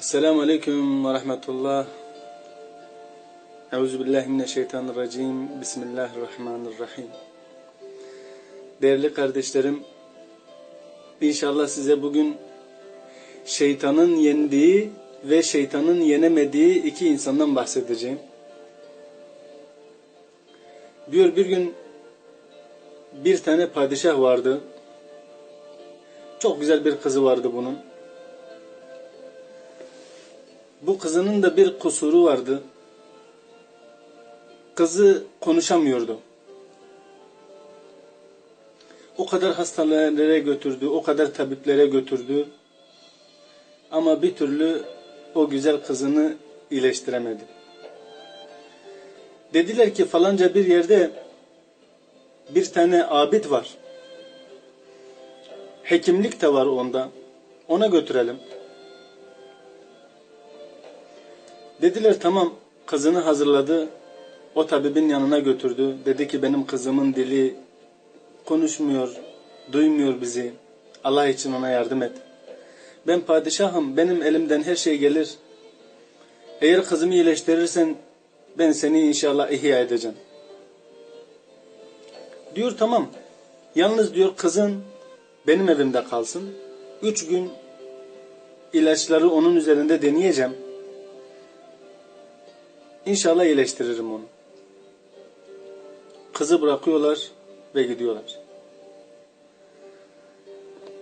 Esselamu Aleyküm ve Rahmetullah. Euzubillahimineşşeytanirracim. Bismillahirrahmanirrahim. Değerli kardeşlerim, inşallah size bugün şeytanın yendiği ve şeytanın yenemediği iki insandan bahsedeceğim. Diyor bir gün bir tane padişah vardı. Çok güzel bir kızı vardı bunun. Bu kızının da bir kusuru vardı. Kızı konuşamıyordu. O kadar hastanelere götürdü, o kadar tabiplere götürdü. Ama bir türlü o güzel kızını iyileştiremedi. Dediler ki falanca bir yerde bir tane abid var. Hekimlik de var onda. Ona götürelim. Dediler tamam kızını hazırladı. O tabibin yanına götürdü. Dedi ki benim kızımın dili konuşmuyor, duymuyor bizi. Allah için ona yardım et. Ben padişahım, benim elimden her şey gelir. Eğer kızımı iyileştirirsen ben seni inşallah ihya edeceğim. Diyor tamam. Yalnız diyor kızın benim evimde kalsın. Üç gün ilaçları onun üzerinde deneyeceğim. İnşallah iyileştiririm onu. Kızı bırakıyorlar ve gidiyorlar.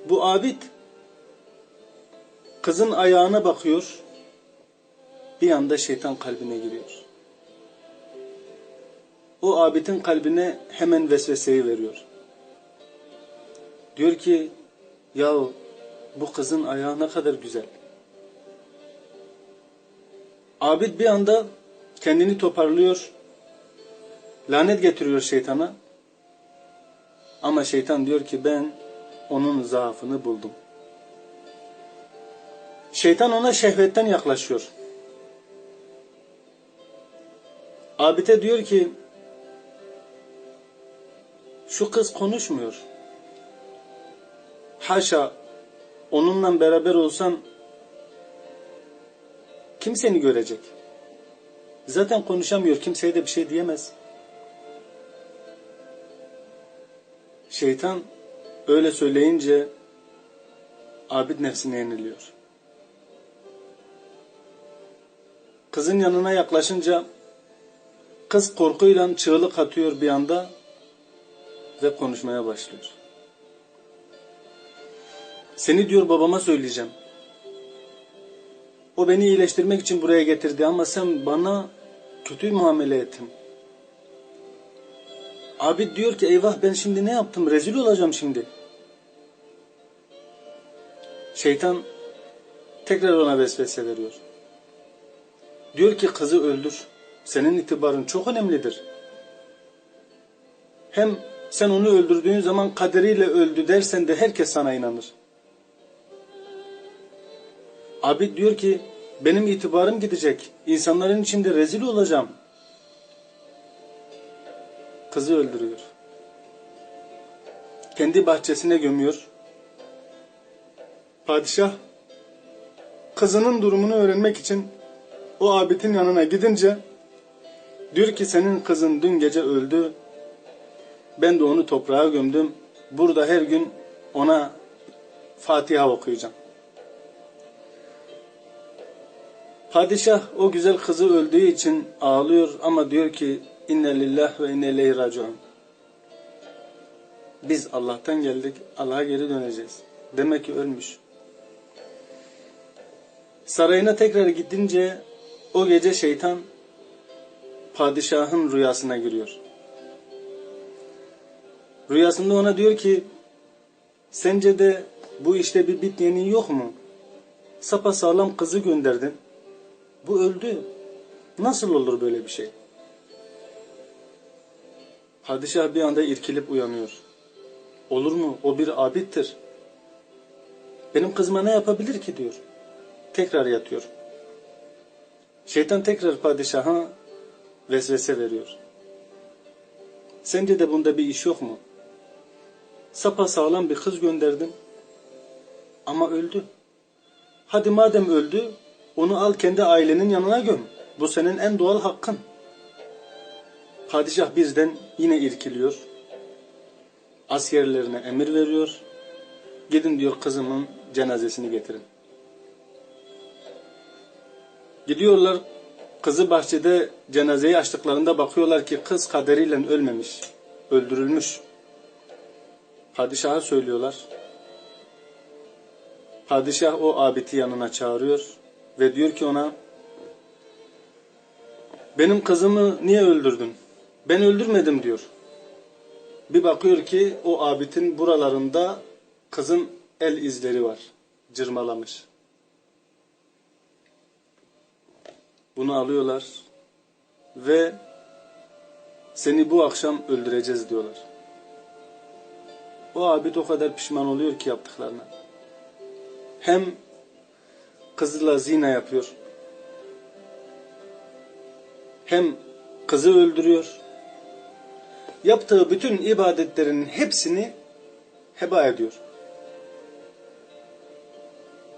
Bu abid kızın ayağına bakıyor. Bir anda şeytan kalbine giriyor. O abidin kalbine hemen vesveseyi veriyor. Diyor ki ya bu kızın ayağı ne kadar güzel. Abid bir anda kendini toparlıyor. Lanet getiriyor şeytana. Ama şeytan diyor ki ben onun zaafını buldum. Şeytan ona şehvetten yaklaşıyor. Abite diyor ki şu kız konuşmuyor. Haşa onunla beraber olsan kim seni görecek? Zaten konuşamıyor. Kimseye de bir şey diyemez. Şeytan öyle söyleyince abid nefsine yeniliyor. Kızın yanına yaklaşınca kız korkuyla çığlık atıyor bir anda ve konuşmaya başlıyor. Seni diyor babama söyleyeceğim. O beni iyileştirmek için buraya getirdi ama sen bana kötü muamele ettin. Abi diyor ki eyvah ben şimdi ne yaptım rezil olacağım şimdi. Şeytan tekrar ona vesvese veriyor. Diyor ki kızı öldür. Senin itibarın çok önemlidir. Hem sen onu öldürdüğün zaman kaderiyle öldü dersen de herkes sana inanır. Abid diyor ki benim itibarım gidecek. İnsanların içinde rezil olacağım. Kızı öldürüyor. Kendi bahçesine gömüyor. Padişah kızının durumunu öğrenmek için o abidin yanına gidince diyor ki senin kızın dün gece öldü. Ben de onu toprağa gömdüm. Burada her gün ona Fatiha okuyacağım. Padişah o güzel kızı öldüğü için ağlıyor ama diyor ki inne lillah ve inne ileyhi raciun. Biz Allah'tan geldik, Allah'a geri döneceğiz. Demek ki ölmüş. Sarayına tekrar gidince o gece şeytan padişahın rüyasına giriyor. Rüyasında ona diyor ki sence de bu işte bir bit yeni yok mu? Sapa sağlam kızı gönderdin. Bu öldü. Nasıl olur böyle bir şey? Padişah bir anda irkilip uyanıyor. Olur mu? O bir abittir. Benim kızıma ne yapabilir ki diyor. Tekrar yatıyor. Şeytan tekrar padişaha vesvese veriyor. Sence de bunda bir iş yok mu? Sapa sağlam bir kız gönderdim. Ama öldü. Hadi madem öldü, Onu al kendi ailenin yanına göm. Bu senin en doğal hakkın. Padişah bizden yine irkiliyor. Askerlerine emir veriyor. Gidin diyor kızımın cenazesini getirin. Gidiyorlar kızı bahçede cenazeyi açtıklarında bakıyorlar ki kız kaderiyle ölmemiş. Öldürülmüş. Padişaha söylüyorlar. Padişah o abiti yanına çağırıyor ve diyor ki ona benim kızımı niye öldürdün? Ben öldürmedim diyor. Bir bakıyor ki o abitin buralarında kızın el izleri var. Cırmalamış. Bunu alıyorlar ve seni bu akşam öldüreceğiz diyorlar. O abid o kadar pişman oluyor ki yaptıklarına. Hem kızla zina yapıyor. Hem kızı öldürüyor. Yaptığı bütün ibadetlerin hepsini heba ediyor.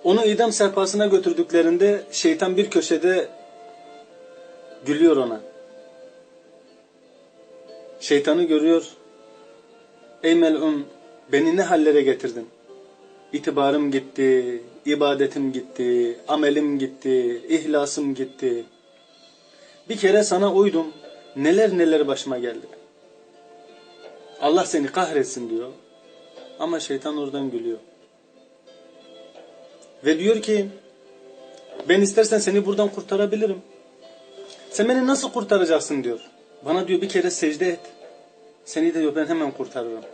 Onu idam sehpasına götürdüklerinde şeytan bir köşede gülüyor ona. Şeytanı görüyor. Ey melun beni ne hallere getirdin? İtibarım gitti, ibadetim gitti, amelim gitti, ihlasım gitti. Bir kere sana uydum, neler neler başıma geldi. Allah seni kahretsin diyor. Ama şeytan oradan gülüyor. Ve diyor ki, ben istersen seni buradan kurtarabilirim. Sen beni nasıl kurtaracaksın diyor. Bana diyor bir kere secde et. Seni de diyor ben hemen kurtarırım.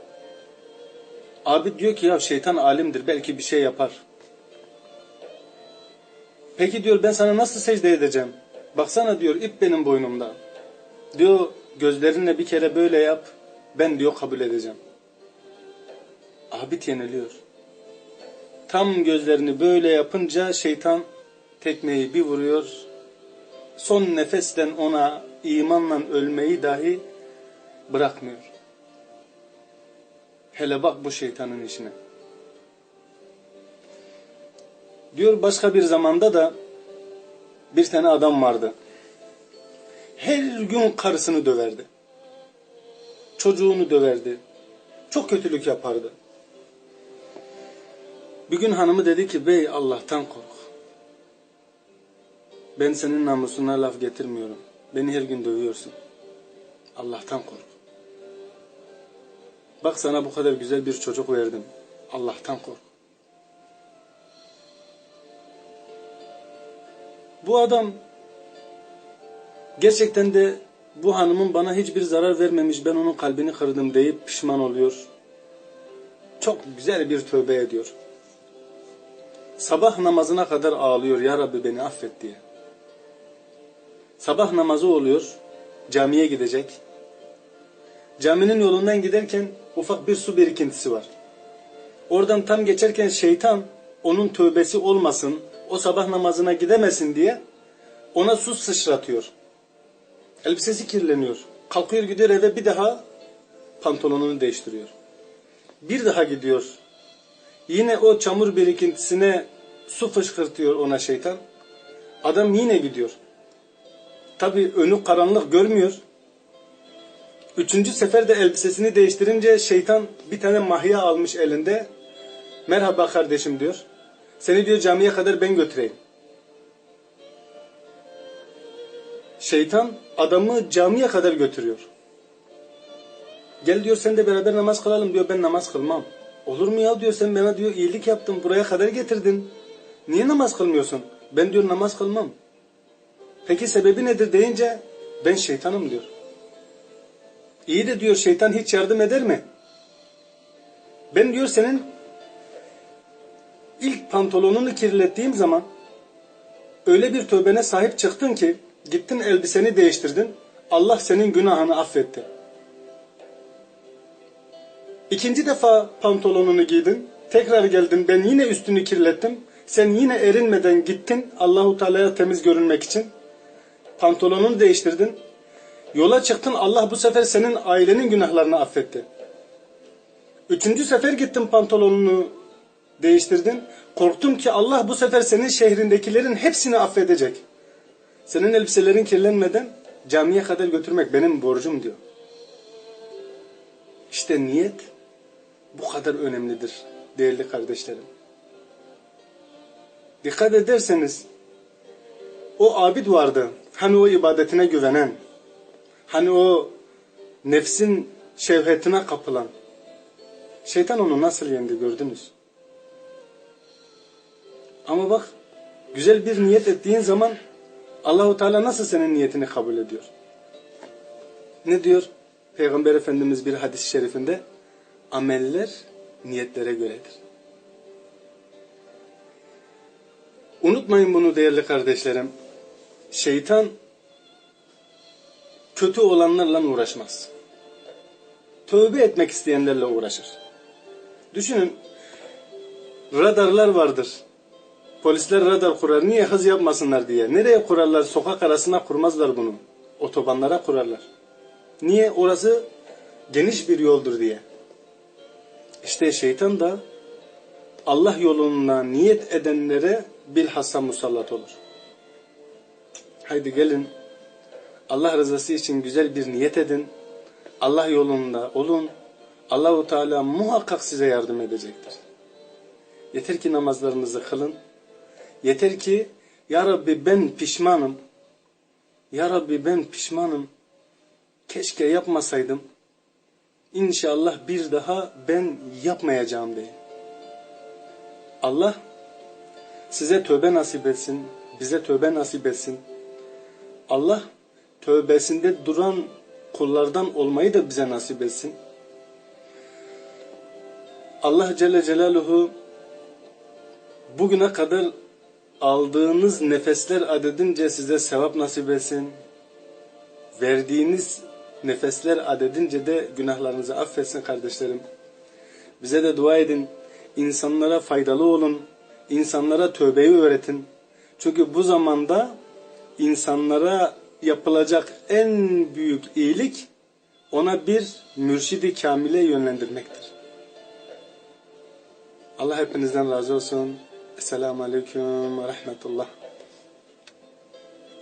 Abi diyor ki ya şeytan alimdir belki bir şey yapar. Peki diyor ben sana nasıl secde edeceğim? Baksana diyor ip benim boynumda. Diyor gözlerinle bir kere böyle yap. Ben diyor kabul edeceğim. Abid yeniliyor. Tam gözlerini böyle yapınca şeytan tekmeyi bir vuruyor. Son nefesten ona imanla ölmeyi dahi bırakmıyor. Hele bak bu şeytanın işine. Diyor başka bir zamanda da bir tane adam vardı. Her gün karısını döverdi. Çocuğunu döverdi. Çok kötülük yapardı. Bir gün hanımı dedi ki bey Allah'tan kork. Ben senin namusuna laf getirmiyorum. Beni her gün dövüyorsun. Allah'tan kork. Bak sana bu kadar güzel bir çocuk verdim. Allah'tan kork. Bu adam gerçekten de bu hanımın bana hiçbir zarar vermemiş ben onun kalbini kırdım deyip pişman oluyor. Çok güzel bir tövbe ediyor. Sabah namazına kadar ağlıyor ya Rabbi beni affet diye. Sabah namazı oluyor. Camiye gidecek. Caminin yolundan giderken ufak bir su birikintisi var. Oradan tam geçerken şeytan onun tövbesi olmasın, o sabah namazına gidemesin diye ona su sıçratıyor. Elbisesi kirleniyor. Kalkıyor gidiyor eve bir daha pantolonunu değiştiriyor. Bir daha gidiyor. Yine o çamur birikintisine su fışkırtıyor ona şeytan. Adam yine gidiyor. Tabi önü karanlık görmüyor. Üçüncü seferde elbisesini değiştirince şeytan bir tane mahya almış elinde. Merhaba kardeşim diyor. Seni diyor camiye kadar ben götüreyim. Şeytan adamı camiye kadar götürüyor. Gel diyor sen de beraber namaz kılalım diyor ben namaz kılmam. Olur mu ya diyor sen bana diyor iyilik yaptın buraya kadar getirdin. Niye namaz kılmıyorsun? Ben diyor namaz kılmam. Peki sebebi nedir deyince ben şeytanım diyor. İyi de diyor şeytan hiç yardım eder mi? Ben diyor senin ilk pantolonunu kirlettiğim zaman öyle bir tövbene sahip çıktın ki gittin elbiseni değiştirdin. Allah senin günahını affetti. İkinci defa pantolonunu giydin. Tekrar geldin ben yine üstünü kirlettim. Sen yine erinmeden gittin Allahu Teala'ya temiz görünmek için. Pantolonunu değiştirdin. Yola çıktın Allah bu sefer senin ailenin günahlarını affetti. Üçüncü sefer gittin pantolonunu değiştirdin. Korktum ki Allah bu sefer senin şehrindekilerin hepsini affedecek. Senin elbiselerin kirlenmeden camiye kadar götürmek benim borcum diyor. İşte niyet bu kadar önemlidir değerli kardeşlerim. Dikkat ederseniz o abid vardı. Hani o ibadetine güvenen, hani o nefsin şevhetine kapılan. Şeytan onu nasıl yendi gördünüz. Ama bak güzel bir niyet ettiğin zaman Allahu Teala nasıl senin niyetini kabul ediyor? Ne diyor? Peygamber Efendimiz bir hadis-i şerifinde ameller niyetlere göredir. Unutmayın bunu değerli kardeşlerim. Şeytan kötü olanlarla uğraşmaz. Tövbe etmek isteyenlerle uğraşır. Düşünün radarlar vardır. Polisler radar kurar. Niye hız yapmasınlar diye. Nereye kurarlar? Sokak arasına kurmazlar bunu. Otobanlara kurarlar. Niye? Orası geniş bir yoldur diye. İşte şeytan da Allah yoluna niyet edenlere bilhassa musallat olur. Haydi gelin Allah rızası için güzel bir niyet edin. Allah yolunda olun. Allahu Teala muhakkak size yardım edecektir. Yeter ki namazlarınızı kılın. Yeter ki Ya Rabbi ben pişmanım. Ya Rabbi ben pişmanım. Keşke yapmasaydım. İnşallah bir daha ben yapmayacağım diye. Allah size tövbe nasip etsin. Bize tövbe nasip etsin. Allah tövbesinde duran kullardan olmayı da bize nasip etsin. Allah Celle Celaluhu bugüne kadar aldığınız nefesler adedince size sevap nasip etsin. Verdiğiniz nefesler adedince de günahlarınızı affetsin kardeşlerim. Bize de dua edin. İnsanlara faydalı olun. İnsanlara tövbeyi öğretin. Çünkü bu zamanda insanlara yapılacak en büyük iyilik ona bir mürşidi kamile yönlendirmektir. Allah hepinizden razı olsun. Esselamu Aleyküm ve Rahmetullah.